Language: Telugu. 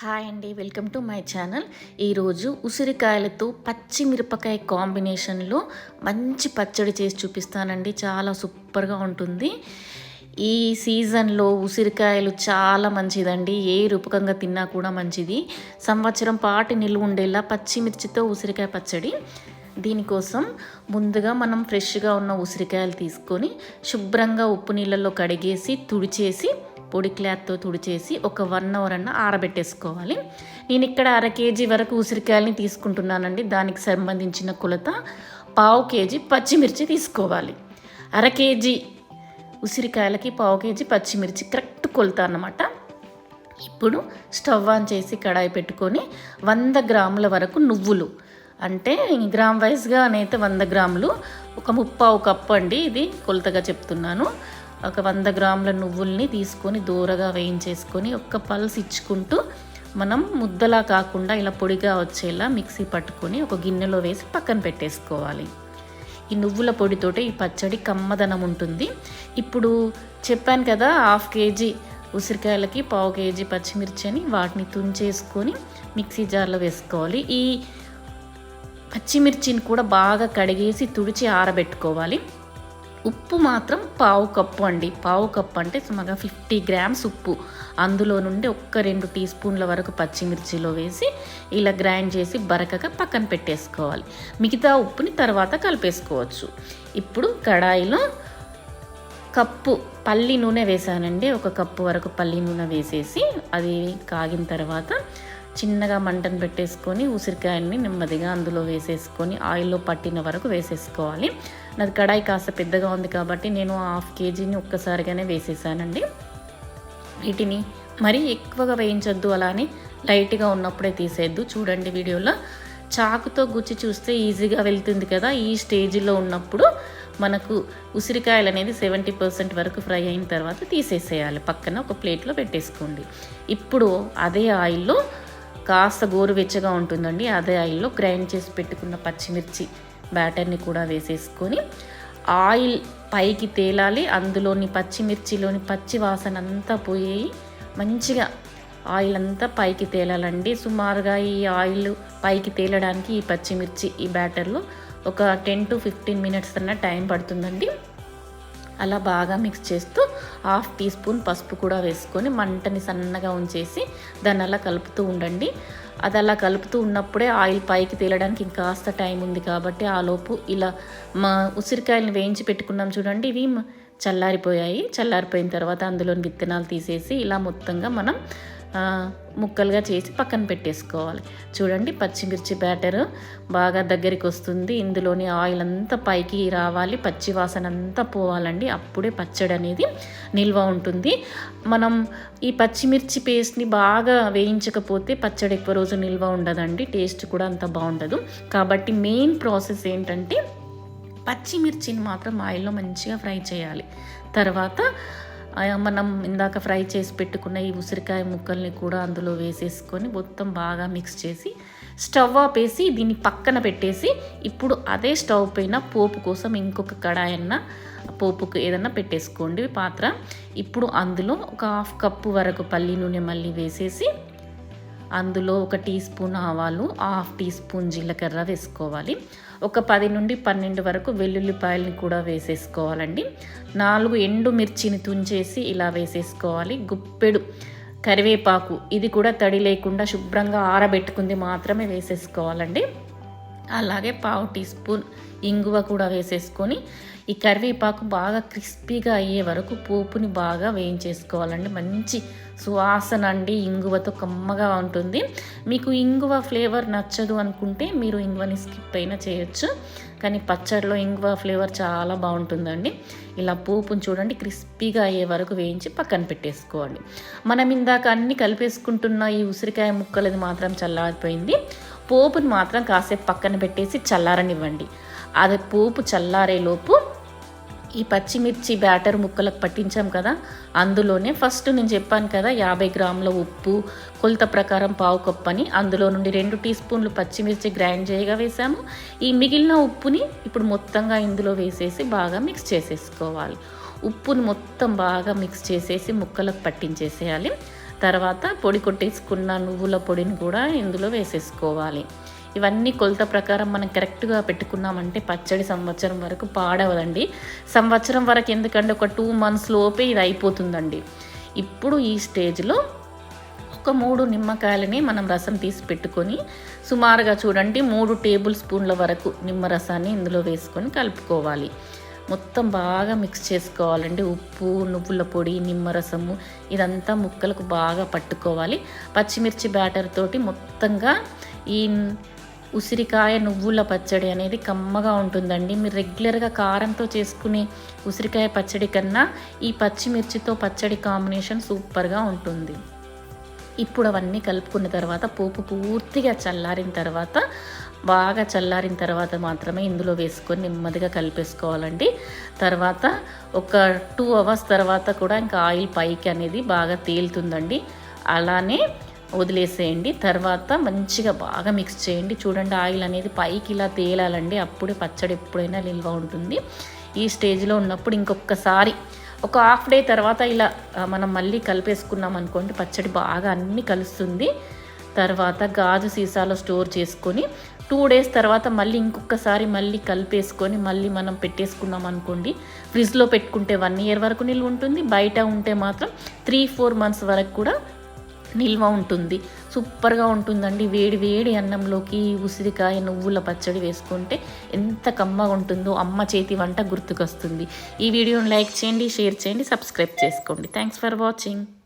హాయ్ అండి వెల్కమ్ టు మై ఛానల్. ఈరోజు ఉసిరికాయలతో పచ్చిమిరపకాయ కాంబినేషన్లో మంచి పచ్చడి చేసి చూపిస్తానండి. చాలా సూపర్గా ఉంటుంది. ఈ సీజన్లో ఉసిరికాయలు చాలా మంచిదండి. ఏ రూపకంగా తిన్నా కూడా మంచిది. సంవత్సరం పాటు నిలువ ఉండేలా పచ్చిమిర్చితో ఉసిరికాయ పచ్చడి. దీనికోసం ముందుగా మనం ఫ్రెష్గా ఉన్న ఉసిరికాయలు తీసుకొని శుభ్రంగా ఉప్పు నీళ్ళల్లో కడిగేసి తుడిచేసి పొడి క్లాత్తో తుడిచేసి ఒక వన్ అవర్ అన్న ఆరబెట్టేసుకోవాలి. నేను ఇక్కడ అర కేజీ వరకు ఉసిరికాయలని తీసుకుంటున్నానండి. దానికి సంబంధించిన కొలత పావు కేజీ పచ్చిమిర్చి తీసుకోవాలి. అర కేజీ ఉసిరికాయలకి పావు కేజీ పచ్చిమిర్చి కరెక్ట్ కొలత అన్నమాట. ఇప్పుడు స్టవ్ ఆన్ చేసి కడాయి పెట్టుకొని వంద గ్రాముల వరకు నువ్వులు. అంటే గ్రామ్ వైజ్గా అయితే వంద గ్రాములు ఒక ముప్పావు కప్పు అండి ఇది కొలతగా చెప్తున్నాను. ఒక వంద గ్రాముల నువ్వుల్ని తీసుకొని దూరగా వేయించేసుకొని ఒక్క పల్స్ ఇచ్చుకుంటూ మనం ముద్దలా కాకుండా ఇలా పొడిగా వచ్చేలా మిక్సీ పట్టుకొని ఒక గిన్నెలో వేసి పక్కన పెట్టేసుకోవాలి. ఈ నువ్వుల పొడితోటి ఈ పచ్చడి కమ్మదనం ఉంటుంది. ఇప్పుడు చెప్పాను కదా హాఫ్ కేజీ ఉసిరికాయలకి పావు కేజీ పచ్చిమిర్చి అని వాటిని తుంచేసుకొని మిక్సీ జార్లో వేసుకోవాలి. ఈ పచ్చిమిర్చిని కూడా బాగా కడిగేసి తుడిచి ఆరబెట్టుకోవాలి. ఉప్పు మాత్రం పావు కప్పు అండి. పావు కప్పు అంటే సుమారుగా ఫిఫ్టీ గ్రామ్స్ ఉప్పు. అందులో నుండి ఒక్క రెండు టీ స్పూన్ల వరకు పచ్చిమిర్చిలో వేసి ఇలా గ్రైండ్ చేసి బరకగా పక్కన పెట్టేసుకోవాలి. మిగతా ఉప్పుని తర్వాత కలిపేసుకోవచ్చు. ఇప్పుడు కడాయిలో కప్పు పల్లి నూనె వేసానండి. ఒక కప్పు వరకు పల్లి నూనె వేసేసి అది కాగిన తర్వాత చిన్నగా మంటను పెట్టేసుకొని ఉసిరికాయని నెమ్మదిగా అందులో వేసేసుకొని ఆయిల్లో పట్టిన వరకు వేసేసుకోవాలి. నాది కడాయి కాస్త పెద్దగా ఉంది కాబట్టి నేను హాఫ్ కేజీని ఒక్కసారిగానే వేసేసానండి. వీటిని మరీ ఎక్కువగా వేయించొద్దు అలానే లైట్గా ఉన్నప్పుడే తీసేయద్దు. చూడండి వీడియోలో. చాకుతో గుచ్చి చూస్తే ఈజీగా వెళ్తుంది కదా ఈ స్టేజ్లో ఉన్నప్పుడు మనకు ఉసిరికాయలు అనేది సెవెంటీ పర్సెంట్ వరకు ఫ్రై అయిన తర్వాత తీసేసేయాలి. పక్కన ఒక ప్లేట్లో పెట్టేసుకోండి. ఇప్పుడు అదే ఆయిల్లో కాస్త గోరువెచ్చగా ఉంటుందండి. అదే ఆయిల్లో గ్రైండ్ చేసి పెట్టుకున్న పచ్చిమిర్చి బ్యాటర్ని కూడా వేసేసుకొని ఆయిల్ పైకి తేలాలి. అందులోని పచ్చిమిర్చిలోని పచ్చి వాసన అంతా పోయి మంచిగా ఆయిల్ అంతా పైకి తేలాలండి. సుమారుగా ఈ ఆయిల్ పైకి తేలడానికి ఈ పచ్చిమిర్చి ఈ బ్యాటర్లో ఒక టెన్ టు ఫిఫ్టీన్ మినిట్స్ అన్న టైం పడుతుందండి. అలా బాగా మిక్స్ చేస్తూ హాఫ్ టీ స్పూన్ పసుపు కూడా వేసుకొని మంటని సన్నగా ఉంచేసి దాన్ని అలా కలుపుతూ ఉండండి. అది అలా కలుపుతూ ఉన్నప్పుడే ఆయిల్ పైకి తేలడానికి ఇంకాస్త టైం ఉంది కాబట్టి ఆ లోపు ఇలా మా ఉసిరికాయలను వేయించి పెట్టుకున్నాం చూడండి. ఇవి చల్లారిపోయాయి. చల్లారిపోయిన తర్వాత అందులోని విత్తనాలు తీసేసి ఇలా మొత్తంగా మనం ముక్కలుగా చేసి పక్కన పెట్టేసుకోవాలి. చూడండి పచ్చిమిర్చి బ్యాటర్ బాగా దగ్గరికి వస్తుంది. ఇందులోని ఆయిల్ అంతా పైకి రావాలి. పచ్చి వాసన అంతా పోవాలండి. అప్పుడే పచ్చడి అనేది నిల్వ ఉంటుంది. మనం ఈ పచ్చిమిర్చి పేస్ట్ని బాగా వేయించకపోతే పచ్చడి ఎక్కువ రోజు నిల్వ ఉండదండి. టేస్ట్ కూడా అంత బాగుండదు. కాబట్టి మెయిన్ ప్రాసెస్ ఏంటంటే పచ్చిమిర్చిని మాత్రం ఆయిల్లో మంచిగా ఫ్రై చేయాలి. తర్వాత మనం ఇందాక ఫ్రై చేసి పెట్టుకున్న ఈ ఉసిరికాయ ముక్కల్ని కూడా అందులో వేసేసుకొని మొత్తం బాగా మిక్స్ చేసి స్టవ్ ఆపేసి దీన్ని పక్కన పెట్టేసి ఇప్పుడు అదే స్టవ్ పైన పోపు కోసం ఇంకొక కడాయన్న పోపుకు ఏదన్నా పెట్టేసుకోండి పాత్ర. ఇప్పుడు అందులో ఒక హాఫ్ కప్పు వరకు పల్లి నూనె మళ్ళీ వేసేసి అందులో ఒక టీ స్పూన్ ఆవాలు హాఫ్ టీ స్పూన్ జీలకర్ర వేసుకోవాలి. ఒక పది నుండి పన్నెండు వరకు వెల్లుల్లిపాయలని కూడా వేసేసుకోవాలండి. నాలుగు ఎండు మిర్చిని తుంచేసి ఇలా వేసేసుకోవాలి. గుప్పెడు కరివేపాకు ఇది కూడా తడి లేకుండా శుభ్రంగా ఆరబెట్టుకుంది మాత్రమే వేసేసుకోవాలండి. అలాగే పావు టీ స్పూన్ ఇంగువ కూడా వేసేసుకొని ఈ కరివేపాకు బాగా క్రిస్పీగా అయ్యే వరకు పోపుని బాగా వేయించేసుకోవాలండి. మంచి సువాసన అండి ఇంగువతో కమ్మగా ఉంటుంది. మీకు ఇంగువ ఫ్లేవర్ నచ్చదు అనుకుంటే మీరు ఇంగువని స్కిప్ అయినా చేయొచ్చు. కానీ పచ్చడిలో ఇంగువ ఫ్లేవర్ చాలా బాగుంటుందండి. ఇలా పోపుని చూడండి క్రిస్పీగా అయ్యే వరకు వేయించి పక్కన పెట్టేసుకోండి. మనం ఇందాక అన్ని కలిపేసుకుంటున్న ఈ ఉసిరికాయ ముక్కలది మాత్రం చల్లారిపోయింది. పోపుని మాత్రం కాసేపు పక్కన పెట్టేసి చల్లారనివ్వండి. అది పోపు చల్లారేలోపు ఈ పచ్చిమిర్చి బ్యాటర్ ముక్కలకు పట్టించాం కదా అందులోనే ఫస్ట్ నేను చెప్పాను కదా యాభై గ్రాముల ఉప్పు కొలత ప్రకారం పావు కప్పు అని. అందులో నుండి రెండు టీ స్పూన్లు పచ్చిమిర్చి గ్రైండ్ చేయగా వేసాము. ఈ మిగిలిన ఉప్పుని ఇప్పుడు మొత్తంగా ఇందులో వేసేసి బాగా మిక్స్ చేసేసుకోవాలి. ఉప్పుని మొత్తం బాగా మిక్స్ చేసేసి ముక్కలకు పట్టించేసేయాలి. తర్వాత పొడి కొట్టేసుకున్న నువ్వుల పొడిని కూడా ఇందులో వేసేసుకోవాలి. ఇవన్నీ కొలత ప్రకారం మనం కరెక్ట్గా పెట్టుకున్నామంటే పచ్చడి సంవత్సరం వరకు పాడవదండి. సంవత్సరం వరకు ఎందుకంటే ఒక టూ మంత్స్ లోపే ఇది అయిపోతుందండి. ఇప్పుడు ఈ స్టేజ్లో ఒక మూడు నిమ్మకాయలని మనం రసం తీసి పెట్టుకొని సుమారుగా చూడండి మూడు టేబుల్ స్పూన్ల వరకు నిమ్మరసాన్ని ఇందులో వేసుకొని కలుపుకోవాలి. మొత్తం బాగా మిక్స్ చేసుకోవాలండి. ఉప్పు నువ్వుల పొడి నిమ్మరసము ఇదంతా ముక్కలకు బాగా పట్టుకోవాలి. పచ్చిమిర్చి బ్యాటర్ తోటి మొత్తంగా ఈ ఉసిరికాయ నువ్వుల పచ్చడి అనేది కమ్మగా ఉంటుందండి. మీరు రెగ్యులర్గా కారంతో చేసుకునే ఉసిరికాయ పచ్చడి కన్నా ఈ పచ్చిమిర్చితో పచ్చడి కాంబినేషన్ సూపర్గా ఉంటుంది. ఇప్పుడు అవన్నీ కలుపుకున్న తర్వాత పోపు పూర్తిగా చల్లారిన తర్వాత బాగా చల్లారిన తర్వాత మాత్రమే ఇందులో వేసుకొని నెమ్మదిగా కలిపేసుకోవాలండి. తర్వాత ఒక టూ అవర్స్ తర్వాత కూడా ఇంకా ఆయిల్ పైకి అనేది బాగా తేలుతుందండి. అలానే వదిలేసేయండి. తర్వాత మంచిగా బాగా మిక్స్ చేయండి. చూడండి ఆయిల్ అనేది పైకి ఇలా తేలాలండి. అప్పుడే పచ్చడి ఎప్పుడైనా నిల్వ ఉంటుంది. ఈ స్టేజ్లో ఉన్నప్పుడు ఇంకొకసారి ఒక హాఫ్ డే తర్వాత ఇలా మనం మళ్ళీ కలిపేసుకున్నాం అనుకోండి పచ్చడి బాగా అన్నీ కలుస్తుంది. తర్వాత గాజు సీసాలో స్టోర్ చేసుకొని టూ డేస్ తర్వాత మళ్ళీ ఇంకొకసారి మళ్ళీ కలిపేసుకొని మళ్ళీ మనం పెట్టేసుకున్నాం అనుకోండి ఫ్రిడ్జ్లో పెట్టుకుంటే వన్ ఇయర్ వరకు నిల్వ ఉంటుంది బయట ఉంటే మాత్రం త్రీ ఫోర్ మంత్స్ వరకు కూడా నిల్వ ఉంటుంది. సూపర్గా ఉంటుందండి. వేడి వేడి అన్నంలోకి ఉసిరికాయ నువ్వుల పచ్చడి వేసుకుంటే ఎంత కమ్మగా ఉంటుందో అమ్మ చేతి వంట గుర్తుకొస్తుంది. ఈ వీడియోని లైక్ చేయండి షేర్ చేయండి సబ్స్క్రైబ్ చేసుకోండి. Thanks for watching